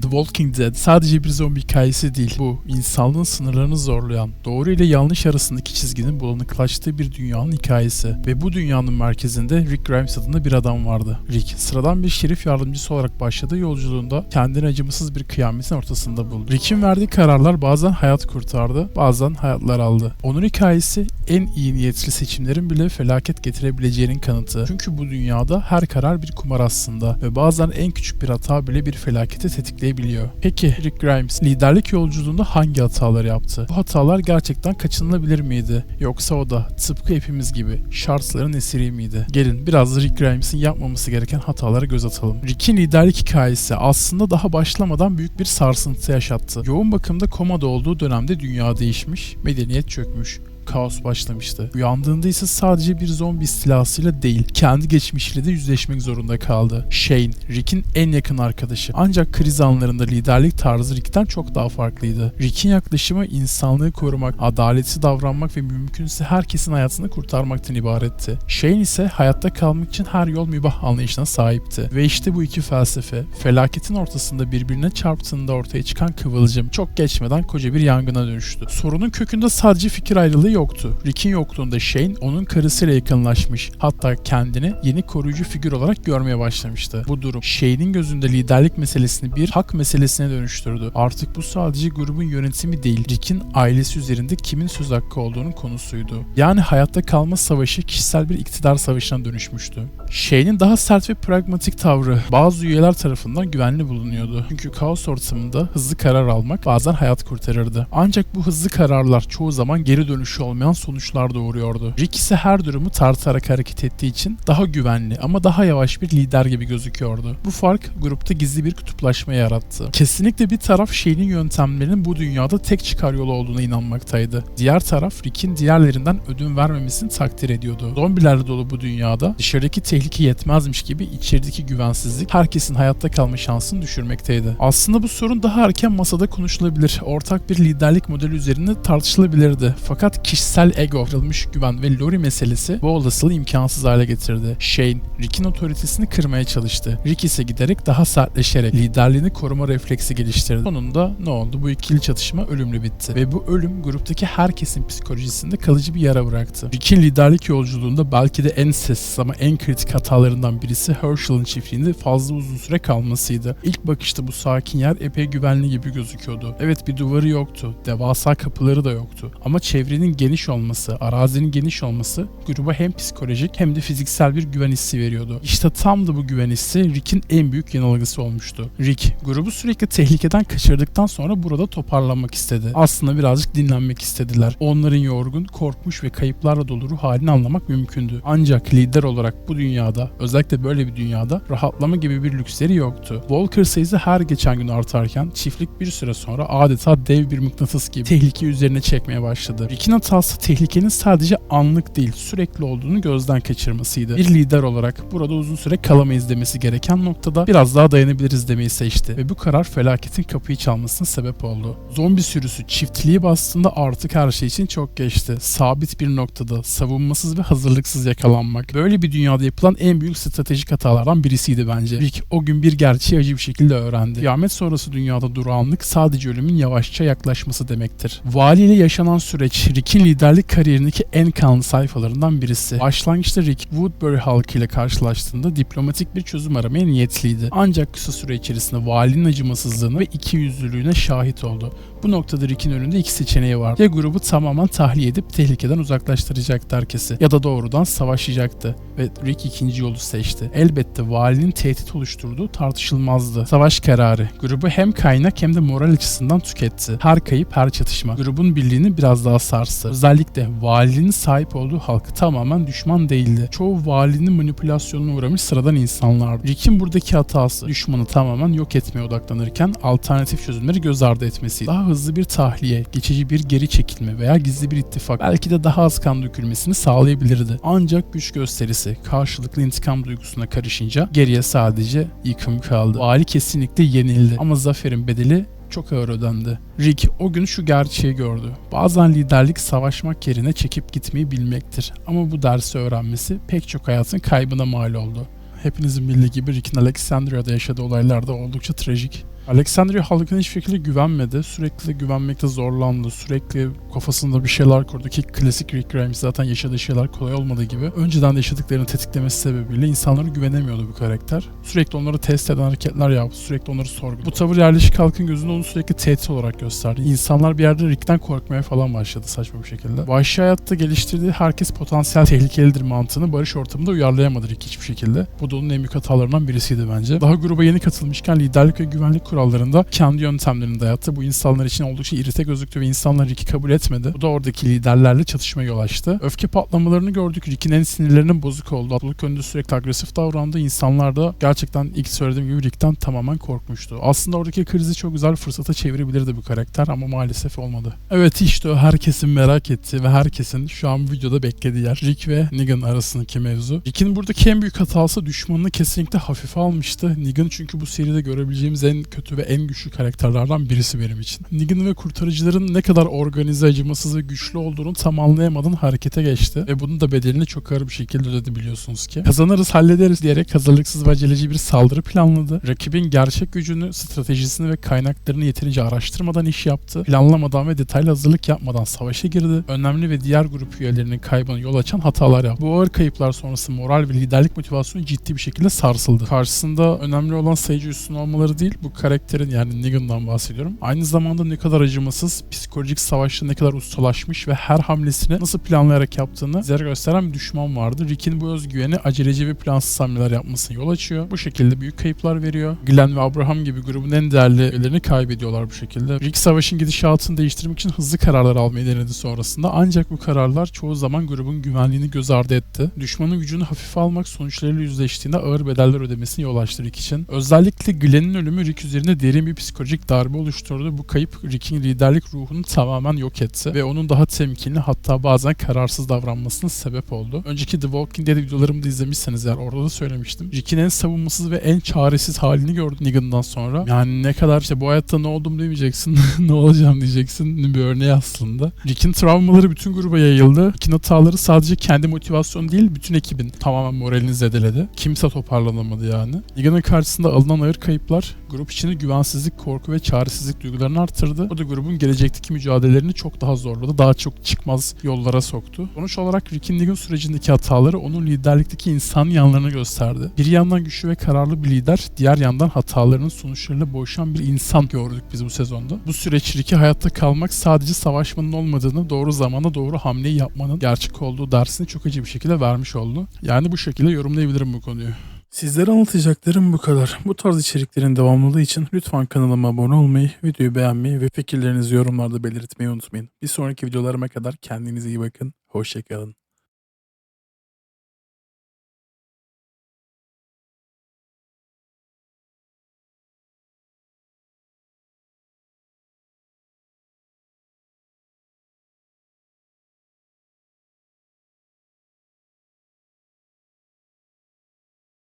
The Walking Dead sadece bir zombi hikayesi değil. Bu, insanlığın sınırlarını zorlayan, doğru ile yanlış arasındaki çizginin bulanıklaştığı bir dünyanın hikayesi. Ve bu dünyanın merkezinde Rick Grimes adında bir adam vardı. Rick, sıradan bir şerif yardımcısı olarak başladığı yolculuğunda kendini acımasız bir kıyametin ortasında buldu. Rick'in verdiği kararlar bazen hayat kurtardı, bazen hayatlar aldı. Onun hikayesi en iyi niyetli seçimlerin bile felaket getirebileceğinin kanıtı. Çünkü bu dünyada her karar bir kumar aslında ve bazen en küçük bir hata bile bir felaketi tetikleyebiliyor. Peki Rick Grimes liderlik yolculuğunda hangi hataları yaptı? Bu hatalar gerçekten kaçınılabilir miydi? Yoksa o da tıpkı hepimiz gibi şartların esiri miydi? Gelin biraz da Rick Grimes'in yapmaması gereken hatalara göz atalım. Rick'in liderlik hikayesi aslında daha başlamadan büyük bir sarsıntı yaşattı. Yoğun bakımda komada olduğu dönemde dünya değişmiş, medeniyet çökmüş kaos başlamıştı. Uyandığında ise sadece bir zombi istilasıyla değil, kendi geçmişiyle de yüzleşmek zorunda kaldı. Shane, Rick'in en yakın arkadaşı. Ancak kriz anlarında liderlik tarzı Rick'ten çok daha farklıydı. Rick'in yaklaşımı insanlığı korumak, adaletsiz davranmak ve mümkünse herkesin hayatını kurtarmaktan ibaretti. Shane ise hayatta kalmak için her yol mübah anlayışına sahipti. Ve işte bu iki felsefe, felaketin ortasında birbirine çarptığında ortaya çıkan kıvılcım çok geçmeden koca bir yangına dönüştü. Sorunun kökünde sadece fikir ayrılığı yoktu. Rick'in yokluğunda Shane onun karısıyla yakınlaşmış. Hatta kendini yeni koruyucu figür olarak görmeye başlamıştı. Bu durum Shane'in gözünde liderlik meselesini bir hak meselesine dönüştürdü. Artık bu sadece grubun yönetimi değil, Rick'in ailesi üzerinde kimin söz hakkı olduğunun konusuydu. Yani hayatta kalma savaşı kişisel bir iktidar savaşına dönüşmüştü. Shane'in daha sert ve pragmatik tavrı bazı üyeler tarafından güvenli bulunuyordu. Çünkü kaos ortamında hızlı karar almak bazen hayat kurtarırdı. Ancak bu hızlı kararlar çoğu zaman geri dönüşü olmayan sonuçlar doğuruyordu. Rick ise her durumu tartarak hareket ettiği için daha güvenli ama daha yavaş bir lider gibi gözüküyordu. Bu fark grupta gizli bir kutuplaşma yarattı. Kesinlikle bir taraf Shane'in yöntemlerinin bu dünyada tek çıkar yolu olduğuna inanmaktaydı. Diğer taraf Rick'in diğerlerinden ödün vermemesini takdir ediyordu. Zombilerle dolu bu dünyada dışarıdaki tehlike yetmezmiş gibi içerideki güvensizlik herkesin hayatta kalma şansını düşürmekteydi. Aslında bu sorun daha erken masada konuşulabilir. Ortak bir liderlik modeli üzerinde tartışılabilirdi. Fakat kişisel ego, kırılmış güven ve Lori meselesi bu olasılığı imkansız hale getirdi. Shane, Rick'in otoritesini kırmaya çalıştı. Rick ise giderek daha sertleşerek liderliğini koruma refleksi geliştirdi. Sonunda ne oldu? Bu ikili çatışma ölümlü bitti. Ve bu ölüm gruptaki herkesin psikolojisinde kalıcı bir yara bıraktı. Rick'in liderlik yolculuğunda belki de en sessiz ama en kritik hatalarından birisi Herschel'ın çiftliğinde fazla uzun süre kalmasıydı. İlk bakışta bu sakin yer epey güvenli gibi gözüküyordu. Evet bir duvarı yoktu, devasa kapıları da yoktu. Ama çevrenin geniş olması, arazinin geniş olması gruba hem psikolojik hem de fiziksel bir güven hissi veriyordu. İşte tam da bu güven hissi Rick'in en büyük yanılgısı olmuştu. Rick, grubu sürekli tehlikeden kaçırdıktan sonra burada toparlanmak istedi. Aslında birazcık dinlenmek istediler. Onların yorgun, korkmuş ve kayıplarla dolu ruh halini anlamak mümkündü. Ancak lider olarak bu dünyada, özellikle böyle bir dünyada rahatlama gibi bir lüksleri yoktu. Walker sayısı her geçen gün artarken çiftlik bir süre sonra adeta dev bir mıknatıs gibi tehlike üzerine çekmeye başladı. Rick'in hatası tehlikenin sadece anlık değil sürekli olduğunu gözden kaçırmasıydı. Bir lider olarak burada uzun süre kalamayız demesi gereken noktada biraz daha dayanabiliriz demeyi seçti ve bu karar felaketin kapıyı çalmasına sebep oldu. Zombi sürüsü çiftliği bastığında artık her şey için çok geçti. Sabit bir noktada savunmasız ve hazırlıksız yakalanmak. Böyle bir dünyada yapılan en büyük stratejik hatalardan birisiydi bence. Rick o gün bir gerçeği acı bir şekilde öğrendi. Kıyamet sonrası dünyada durağanlık sadece ölümün yavaşça yaklaşması demektir. Valiyle yaşanan süreç Rick'in liderlik kariyerindeki en kanlı sayfalarından birisi. Başlangıçta Rick Woodbury halkıyla karşılaştığında diplomatik bir çözüm aramaya niyetliydi. Ancak kısa süre içerisinde valinin acımasızlığına ve ikiyüzlülüğüne şahit oldu. Bu noktada Rick'in önünde iki seçeneği var. Ya grubu tamamen tahliye edip tehlikeden uzaklaştıracaktı herkesi ya da doğrudan savaşacaktı ve Rick ikinci yolu seçti. Elbette valinin tehdit oluşturduğu tartışılmazdı. Savaş kararı grubu hem kaynak hem de moral açısından tüketti. Her kayıp her çatışma grubun birliğini biraz daha sarstı. Özellikle valinin sahip olduğu halk tamamen düşman değildi. Çoğu valinin manipülasyonuna uğramış sıradan insanlardı. Rick'in buradaki hatası düşmanı tamamen yok etmeye odaklanırken alternatif çözümleri göz ardı etmesiydi. Daha hızlı bir tahliye, geçici bir geri çekilme veya gizli bir ittifak belki de daha az kan dökülmesini sağlayabilirdi. Ancak güç gösterisi karşılıklı intikam duygusuna karışınca geriye sadece yıkım kaldı. Vali kesinlikle yenildi ama zaferin bedeli çok ağır ödendi. Rick o gün şu gerçeği gördü. Bazen liderlik savaşmak yerine çekip gitmeyi bilmektir. Ama bu dersi öğrenmesi pek çok hayatın kaybına mal oldu. Hepinizin bildiği gibi Rick'in Alexandria'da yaşadığı olaylar da oldukça trajik. Alexandria halkına hiçbir şekilde güvenmedi. Sürekli güvenmekte zorlandı. Sürekli kafasında bir şeyler kurdu ki klasik Rick Grimes zaten yaşadığı şeyler kolay olmadığı gibi önceden de yaşadıklarını tetiklemesi sebebiyle insanlara güvenemiyordu bu karakter. Sürekli onları test eden hareketler yaptı. Sürekli onları sorguladı. Bu tavır yerleşik halkın gözünde onu sürekli tehdit olarak gösterdi. İnsanlar bir yerde Rick'ten korkmaya falan başladı saçma bir şekilde. Vahşi hayatta geliştirdiği herkes potansiyel tehlikelidir mantığını barış ortamında uyarlayamadı Rick hiçbir şekilde. Bu da onun en büyük hatalarından birisiydi bence. Daha gruba yeni katılmışken liderlik ve güvenlik kurallarında kendi yöntemlerini dayattı. Bu insanlar için oldukça irite gözüktü ve insanlar Rick'i kabul etmedi. Bu da oradaki liderlerle çatışma yol açtı. Öfke patlamalarını gördük. Rick'in en sinirlerinin bozuk oldu. Atlılık önünde sürekli agresif davrandı. İnsanlar da gerçekten ilk söylediğim gibi Rick'ten tamamen korkmuştu. Aslında oradaki krizi çok güzel fırsata çevirebilirdi bu karakter ama maalesef olmadı. Evet işte o herkesin merak ettiği ve herkesin şu an videoda beklediği yer Rick ve Negan arasındaki mevzu. Rick'in buradaki en büyük hatası düşmanını kesinlikle hafife almıştı. Negan çünkü bu seride görebileceğimiz en kötü ve en güçlü karakterlerden birisi benim için. Negan ve kurtarıcıların ne kadar organize, acımasız ve güçlü olduğunu tam anlayamadan harekete geçti ve bunun da bedelini çok ağır bir şekilde ödedi biliyorsunuz ki. Kazanırız, hallederiz diyerek hazırlıksız ve aceleci bir saldırı planladı. Rakibin gerçek gücünü, stratejisini ve kaynaklarını yeterince araştırmadan iş yaptı. Planlamadan ve detaylı hazırlık yapmadan savaşa girdi. Önemli ve diğer grup üyelerinin kaybına yol açan hatalar yaptı. Bu ağır kayıplar sonrası moral ve liderlik motivasyonu ciddi bir şekilde sarsıldı. Karşısında önemli olan sayıcı üstün olmaları değil, bu karakterin yani Negan'dan bahsediyorum. Aynı zamanda ne kadar acımasız, psikolojik savaşta ne kadar ustalaşmış ve her hamlesini nasıl planlayarak yaptığını bize gösteren bir düşman vardı. Rick'in bu özgüveni aceleci ve plansız hamleler yapmasına yol açıyor. Bu şekilde büyük kayıplar veriyor. Glenn ve Abraham gibi grubun en değerli üyelerini kaybediyorlar bu şekilde. Rick savaşın gidişatını değiştirmek için hızlı kararlar almayı denedi sonrasında. Ancak bu kararlar çoğu zaman grubun güvenliğini göz ardı etti. Düşmanın gücünü hafife almak sonuçlarıyla yüzleştiğinde ağır bedeller ödemesine yol açtı Rick için. Özellikle Glenn'in ölümü Rick üzerinde derin bir psikolojik darbe oluşturdu. Bu kayıp Rick'in liderlik ruhunu tamamen yok etti ve onun daha temkinli hatta bazen kararsız davranmasına sebep oldu. Önceki The Walking Dead videolarımı da izlemişseniz eğer orada da söylemiştim. Rick'in en savunmasız ve en çaresiz halini gördüm Negan'dan sonra. Yani ne kadar işte bu hayatta ne oldum demeyeceksin, ne olacağım diyeceksin bir örneği aslında. Rick'in travmaları bütün gruba yayıldı. Rick'in hataları sadece kendi motivasyonu değil bütün ekibin tamamen moralini zedeledi. Kimse toparlanamadı yani. Negan'ın karşısında alınan ağır kayıplar grup içinde güvensizlik, korku ve çaresizlik duygularını arttırdı. O da grubun gelecekteki mücadelelerini çok daha zorladı. Daha çok çıkmaz yollara soktu. Sonuç olarak Rick'in Negan sürecindeki hataları onun liderlikteki insan yanlarını gösterdi. Bir yandan güçlü ve kararlı bir lider, diğer yandan hatalarının sonuçlarıyla boğuşan bir insan gördük biz bu sezonda. Bu süreç Rick'e hayatta kalmak sadece savaşmanın olmadığını, doğru zamanda doğru hamleyi yapmanın gerçek olduğu dersini çok acı bir şekilde vermiş oldu. Yani bu şekilde yorumlayabilirim bu konuyu. Sizlere anlatacaklarım bu kadar. Bu tarz içeriklerin devamlılığı için lütfen kanalıma abone olmayı, videoyu beğenmeyi ve fikirlerinizi yorumlarda belirtmeyi unutmayın. Bir sonraki videolarıma kadar kendinize iyi bakın. Hoşçakalın.